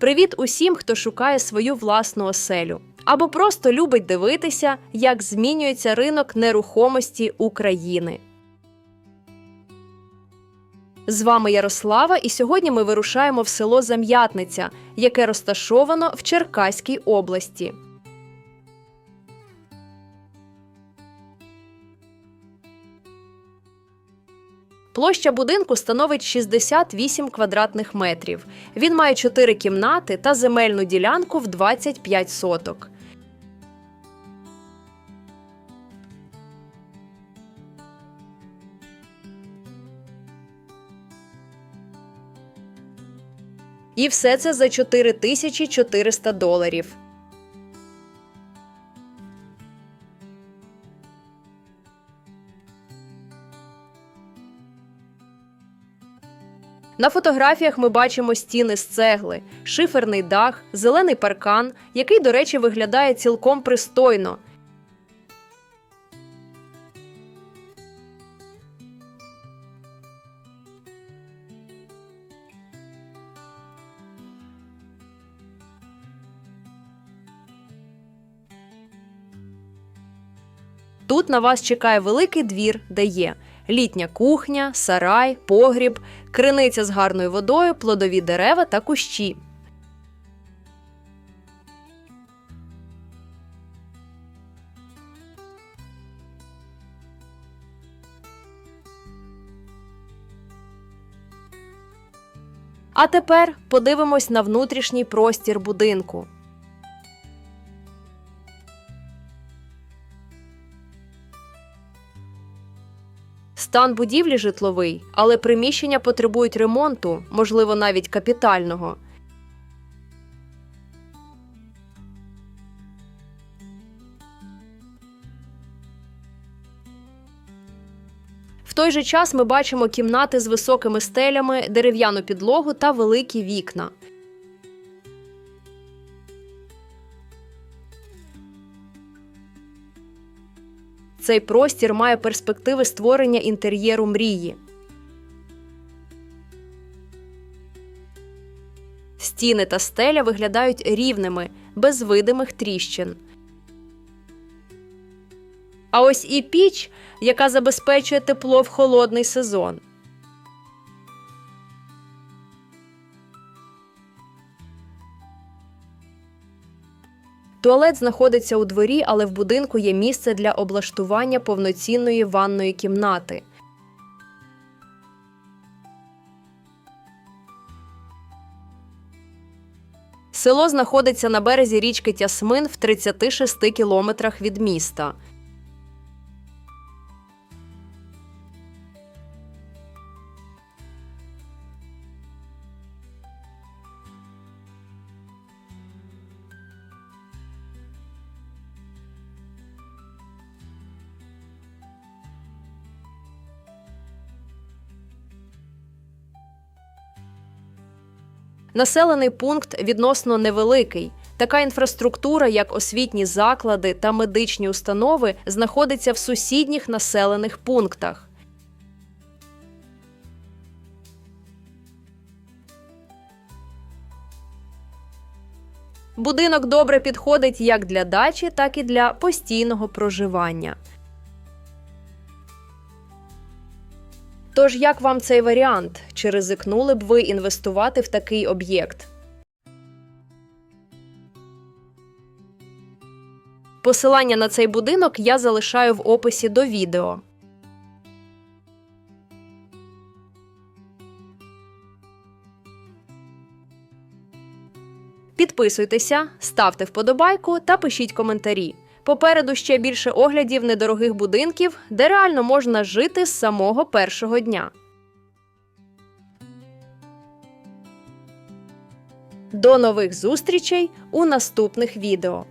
Привіт усім, хто шукає свою власну оселю або просто любить дивитися, як змінюється ринок нерухомості України. З вами Ярослава, і сьогодні ми вирушаємо в село Зам'ятниця, яке розташовано в Черкаській області. Площа будинку становить 68 квадратних метрів. Він має 4 кімнати та земельну ділянку в 25 соток. І все це за 4400 доларів. На фотографіях ми бачимо стіни з цегли, шиферний дах, зелений паркан, який, до речі, виглядає цілком пристойно. Тут на вас чекає великий двір, де є літня кухня, сарай, погріб, криниця з гарною водою, плодові дерева та кущі. А тепер подивимось на внутрішній простір будинку. Стан будівлі житловий, але приміщення потребують ремонту, можливо, навіть капітального. В той же час ми бачимо кімнати з високими стелями, дерев'яну підлогу та великі вікна. Цей простір має перспективи створення інтер'єру мрії. Стіни та стеля виглядають рівними, без видимих тріщин. А ось і піч, яка забезпечує тепло в холодний сезон. Туалет знаходиться у дворі, але в будинку є місце для облаштування повноцінної ванної кімнати. Село знаходиться на березі річки Тясмин в 36 кілометрах від міста. Населений пункт відносно невеликий. Така інфраструктура, як освітні заклади та медичні установи, знаходиться в сусідніх населених пунктах. Будинок добре підходить як для дачі, так і для постійного проживання. Тож як вам цей варіант? Чи ризикнули б ви інвестувати в такий об'єкт? Посилання на цей будинок я залишаю в описі до відео. Підписуйтеся, ставте вподобайку та пишіть коментарі. Попереду ще більше оглядів недорогих будинків, де реально можна жити з самого першого дня. До нових зустрічей у наступних відео.